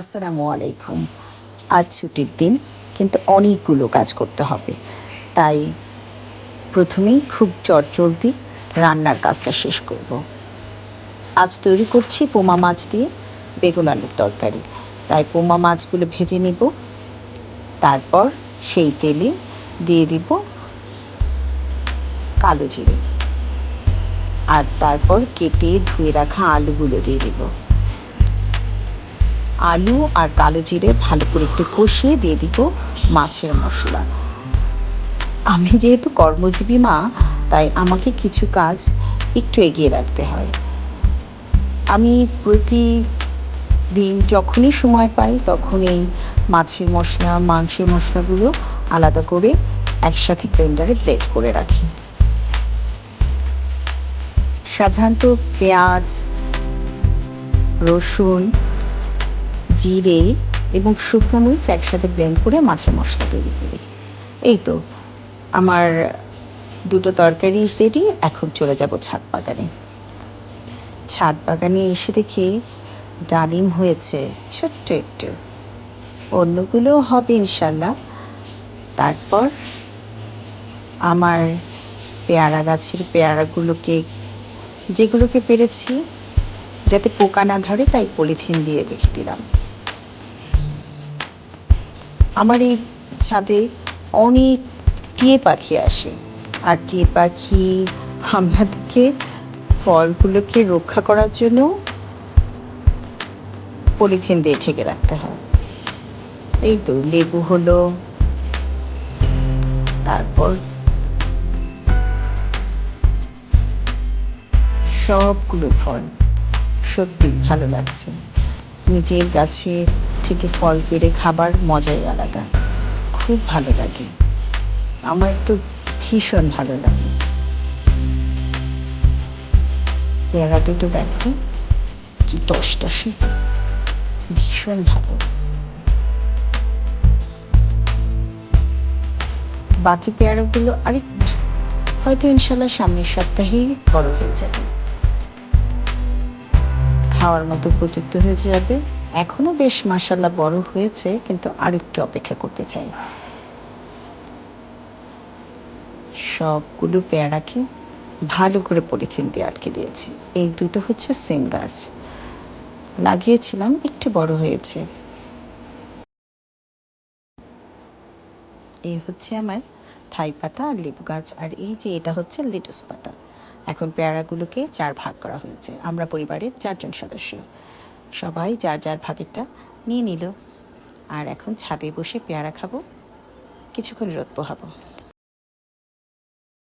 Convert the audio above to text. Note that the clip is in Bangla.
আসসালামু আলাইকুম। আজ ছুটির দিন, কিন্তু অনেকগুলো কাজ করতে হবে। তাই প্রথমেই খুব চটচলতি রান্নার কাজটা শেষ করব। আজ তৈরি করছি পোমা মাছ দিয়ে বেগুন আলুর তরকারি। তাই পোমা মাছগুলো ভেজে নেব। তারপর সেই তেলে দিয়ে দিব কালো জিরে। আর তারপর কেটে ধুয়ে রাখা আলুগুলো দিয়ে দেবো। আলু আর কালো জিরে ভালো করে একটু কষিয়ে দিয়ে দিব মাছের মশলা। আমি যেহেতু কর্মজীবী মা, তাই আমাকে কিছু কাজ একটু এগিয়ে রাখতে হয়। আমি প্রতি দিন যখনই সময় পাই, তখনই মাছের মশলা, মাংসের মশলাগুলো আলাদা করে একসাথে ব্লেন্ডারে ব্লেড করে রাখি। সাধারণত পেঁয়াজ, রসুন জিরে এবং শুকনো মরিচ একসাথে ব্লেন্ড করে মাছের মশলা তৈরি করি। এই তো, আমার দুটো তরকারি রেডি এখন চলে যাব ছাদ বাগানে। ছাদ বাগানে এসে দেখি ডালিম হয়েছে, ছোট্ট একটু। অন্যগুলোও হবে ইনশাল্লাহ। তারপর আমার পেয়ারা গাছের পেয়ারাগুলোকে, যেগুলোকে পেরেছি, যাতে পোকা না ধরে তাই পলিথিন দিয়ে রেখে দিলাম। আমার এই ছাদে অনেক টিয়ে পাখি আসে। আর টিয়ে পাখি আমাদেরকে ফলগুলোকে রক্ষা করার জন্য পলিথিন দিয়ে ঢেকে রাখতে হয়। এই তো লেবু হলো, তারপর সবগুলো ফল। সত্যি ভালো লাগছে। নিজের গাছে থেকে ফল পেড়ে খাবার মজাই আলাদা। খুব ভালো লাগে। আমার তো ভীষণ ভালো লাগে। পেয়ারা দুটো দেখো, কি টস টসে ভীষণ ভালো। বাকি পেয়ারাগুলো আরেকটু, হয়তো ইনশাল্লাহ সামনের সপ্তাহেই বড় হয়ে যাবে। খাওয়ার মতো উপযুক্ত হয়ে যাবে। এখনও বেশ মাসাল্লাহ বড় হয়েছে, কিন্তু আর একটু অপেক্ষা করতে চাই। সবগুলো পেয়ারাকে ভালো করে পলিথিন দিয়ে আটকে দিয়েছি। এই দুটো হচ্ছে সিম গাছ। লাগিয়েছিলাম, একটু বড় হয়েছে। এই হচ্ছে আমার থাই পাতা আর লেবু গাছ, আর এই যে এটা হচ্ছে লেটুস পাতা। এখন পেয়ারাগুলোকে চার ভাগ করা হয়েছে। আমরা পরিবারের চারজন সদস্য। সবাই যার যার ভাগেরটা নিয়ে নিল। আর এখন ছাদে বসে পেয়ারা খাব, কিছুক্ষণ রোদ পোহাবো।